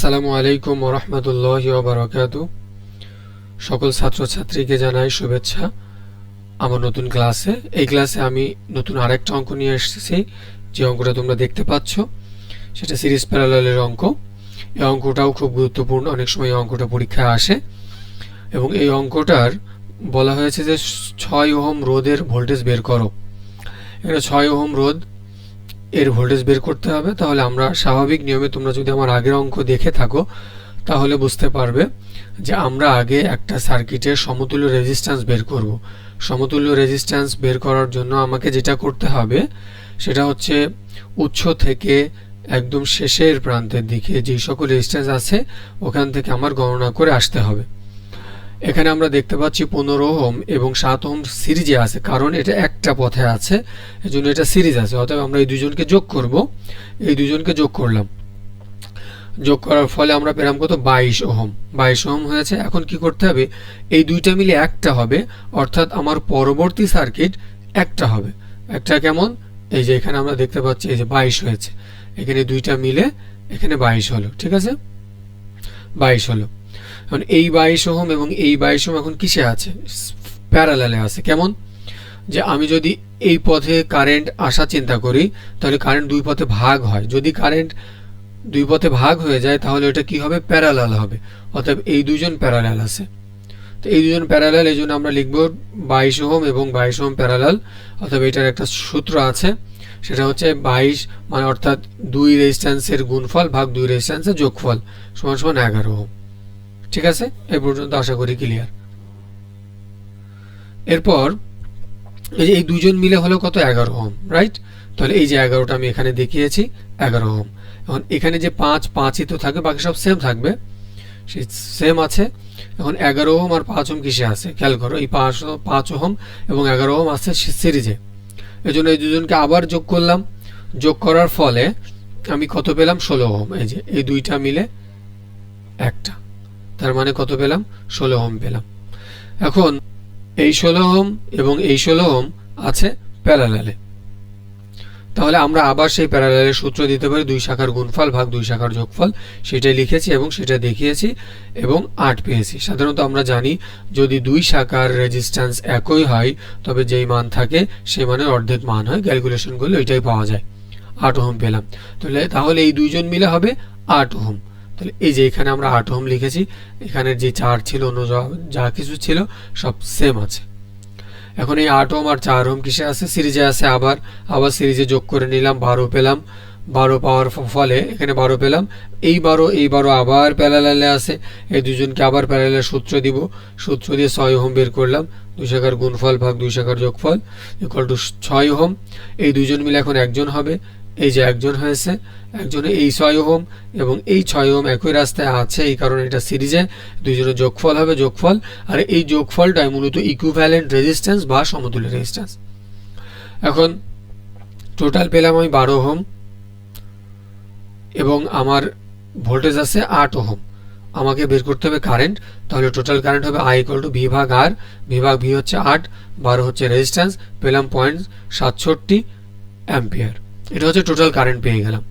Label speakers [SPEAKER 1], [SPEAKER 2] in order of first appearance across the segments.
[SPEAKER 1] আসসালামু আলাইকুম ওরহমতুল্লাহ বারকাত সকল ছাত্রছাত্রীকে জানাই শুভেচ্ছা। আমার নতুন ক্লাসে, এই ক্লাসে আমি নতুন আরেকটা অঙ্ক নিয়ে এসেছি। যে অঙ্কটা তোমরা দেখতে পাচ্ছ, সেটা সিরিজ প্যারালালের অঙ্ক। এই অঙ্কটাও খুব গুরুত্বপূর্ণ, অনেক সময় এই অঙ্কটা পরীক্ষায় আসে। এবং এই অঙ্কটার বলা হয়েছে যে ছয় ওহম রোধের ভোল্টেজ বের করো। এখানে ছয় ওহম রোধ এর ভোল্টেজ বের করতে হবে, তাহলে আমরা স্বাভাবিক নিয়মে তোমরা যদি আমার আগের অঙ্ক দেখে থাকো, তাহলে বুঝতে পারবে যে আমরা আগে একটা সার্কিটের সমতুল্য রেজিস্ট্যান্স বের করব। সমতুল্য রেজিস্ট্যান্স বের করার জন্য আমাকে যেটা করতে হবে, সেটা হচ্ছে উৎস থেকে একদম শেষের প্রান্তের দিকে যে সকল রেজিস্ট্যান্স আছে, ওখান থেকে আমার গণনা করে আসতে হবে। এখানে আমরা দেখতে পাচ্ছি পনেরো ওহম এবং সাত ওহম সিরিজে আছে, কারণ এটা একটা পথে আছে এই জন্য এটা সিরিজ আছে, অতএব আমরা এই দুজনকে যোগ করব। এই দুজনকে যোগ করলাম। যোগ করার ফলে আমরা পেলাম কত? বাইশ ওহম। বাইশ ওহম হয়েছে, এখন কি করতে হবে? এই দুইটা মিলে একটা হবে, অর্থাৎ আমার পরবর্তী সার্কিট একটা হবে। একটা কেমন? এই যে এখানে আমরা দেখতে পাচ্ছি, এই যে বাইশ হয়েছে। এখানে দুইটা মিলে এখানে বাইশ হলো, ঠিক আছে? বাইশ হলো। এখন এই বাইশ ওহম এবং এই বাইশ ওহম এখন কিসে আছে? প্যারালালে আছে। কেমন? যে আমি যদি এই পথে কারেন্ট আসা চিন্তা করি, তাহলে কারেন্ট দুই পথে ভাগ হয়। যদি কারেন্ট দুই পথে ভাগ হয়ে যায়, তাহলে এটা কি হবে? প্যারালাল হবে। অতএব এই দুজন প্যারালাল আছে। তো এই দুজন প্যারালাল, এই জন্য আমরা লিখব বাইশ ওহম এবং বাইশ ওহম প্যারালাল। অতএব এটার একটা সূত্র আছে। সেটা হচ্ছে বাইশ মানে অর্থাৎ দুই রেজিস্ট্যান্সের গুণফল ভাগ দুই রেজিস্ট্যান্সের যোগফল সমান সমান এগারো। ঠিক আছে? এ পর্যন্ত আশা করি ক্লিয়ার এরপর, এই যে এই দুজন মিলে হলো কত? এগারো ওহম রাইট তাহলে এই যে এগারোটা আমি এখানে দেখিয়েছি, এগারো ওহম। এখন এখানে যে পাঁচ, পাঁচই তো থাকবে, বাকি সব সেম থাকবে। সেই সেম আছে। এখন এগারো ওহম আর পাঁচ ওহম কিসে আছে? খেয়াল করো, এই পাঁচ পাঁচ ওহম এবং এগারো ওহম আছে সিরিজে এই জন্য এই দুজনকে আবার যোগ করলাম। যোগ করার ফলে আমি কত পেলাম? ষোলো ওহম। এই যে, এই দুইটা মিলে একটা। তার মানে কত পেলাম? ষোলো ওহম পেলাম। এখন এই ষোলো ওহম এবং এই ষোলো ওহম আছে প্যারালালে। তাহলে আমরা আবার সেই প্যারালালের সূত্র দিতে পারি, দুই শাখার গুণফল ভাগ দুই শাখার যোগফল। সেটাই লিখেছি এবং সেটা দেখিয়েছি এবং আট পেয়েছি। সাধারণত আমরা জানি, যদি দুই শাখার রেজিস্ট্যান্স একই হয়, তবে যেই মান থাকে সেই মানের অর্ধেক মান হয়। ক্যালকুলেশন করলে ওইটাই পাওয়া যায়। আট ওহম পেলাম। তাহলে তাহলে এই দুইজন মিলে হবে আট ওহম। তাহলে এই যে এখানে আমরা আট ওহম লিখেছি, এখানের যে চার ছিল, অন্য যা কিছু ছিল, সব সেম আছে। এখন এই আট ওম আর চার ওম কিসে আছে? সিরিজে আছে আবার। আবার সিরিজে যোগ করে নিলাম, বারো পেলাম। বারো পাওয়ার ফলে এখানে বারো পেলাম। এই বারো এই বারো আবার প্যারালালে আছে। এই দুজনকে আবার প্যারালালে সূত্র দিব। সূত্র দিয়ে ছয় হোম বের করলাম। দুই শাখার গুণফল ভাগ দুই শাখার যোগফল ইকুয়াল টু ছয় হোম এই দুজন মিলে এখন একজন হবে। এই যে একজন হয়েছে একজনে এই ছয় ওহম এবং এই ছয় ওহম একই রাস্তায় আছে, এই কারণে এটা সিরিজে দুইজনের যোগফল হবে যোগফল, আর এই যোগফলটাই মূলত ইকুইভ্যালেন্ট রেজিস্ট্যান্স বা সমতুল্য রেজিস্ট্যান্স এখন টোটাল পেলাম আমি বারো ওহম এবং আমার ভোল্টেজ আছে আট ওহম। আমাকে বের করতে হবে কারেন্ট তাহলে টোটাল কারেন্ট হবে আই ইকুয়াল টু ভি ভাগ আর ভি ভাগ ভি হচ্ছে আট, বারো হচ্ছে রেজিস্ট্যান্স পেলাম পয়েন্ট সাতষট্টি অ্যাম্পিয়ার এটা হচ্ছে টোটাল কারেন্ট পেয়ে গেলাম।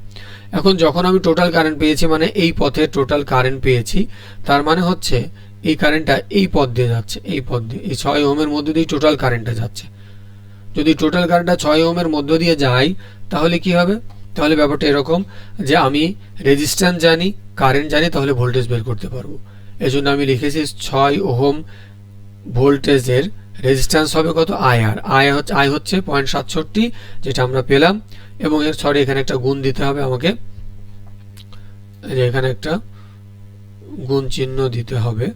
[SPEAKER 1] এখন যখন আমি টোটাল কারেন্ট পেয়েছি মানে এই পথে টোটাল কারেন্ট পেয়েছি, তার মানে হচ্ছে এই কারেন্টটা এই পথ দিয়ে যাচ্ছে, এই পথ দিয়ে, এই ছয় ওমের মধ্য দিয়ে টোটাল কারেন্টটা যাচ্ছে। যদি টোটাল কারেন্টটা ছয় ওমের মধ্য দিয়ে যায়, তাহলে কি হবে? তাহলে ব্যাপারটা এরকম যে আমি রেজিস্ট্যান্স জানি কারেন্ট জানি, তাহলে ভোল্টেজ বের করতে পারব। এই জন্য আমি লিখেছি ছয় ওহম ভোল্টেজের রেজিস্ট্যান্স হবে কত? আই আর আই হচ্ছে আই হচ্ছে পয়েন্ট সাতষট্টি, যেটা আমরা পেলাম। এবং এর সরি এখানে একটা গুণ দিতে হবে আমাকে। যে এখানে একটা গুণ চিহ্ন দিতে হবে।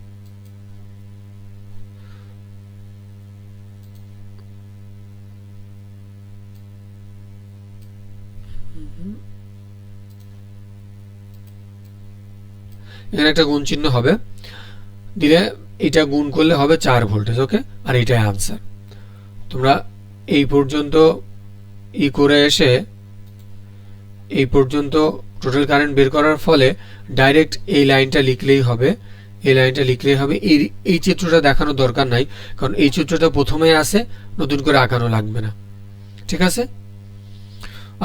[SPEAKER 1] এখানে একটা গুণ চিহ্ন হবে। দিলে এটা গুণ করলে হবে চার ভোল্টেজ ওকে আর এটাই আনসার তোমরা এই পর্যন্ত ই করে এসে এই পর্যন্ত টোটাল কারেন্ট বের করার ফলে ডাইরেক্ট এই লাইনটা লিখলেই হবে। এই লাইনটা লিখলেই হবে। এই এই চিত্রটা দেখানোর দরকার নাই, কারণ এই চিত্রটা প্রথমে আসে নতুন করে আঁকানো লাগবে না। ঠিক আছে?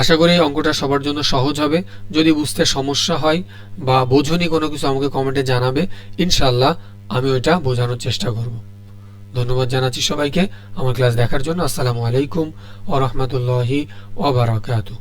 [SPEAKER 1] আশা করি অঙ্কটা সবার জন্য সহজ হবে। যদি বুঝতে সমস্যা হয় বা বোঝনি কোনো কিছু, আমাকে কমেন্টে জানাবে। ইনশাল্লাহ আমি ওইটা বোঝানোর চেষ্টা করব। ধন্যবাদ জানাচ্ছি সবাইকে। আমার ক্লাস দেখার জন্য আসসালামু আলাইকুম ও রহমতুল্লাহি ওবরাকাতু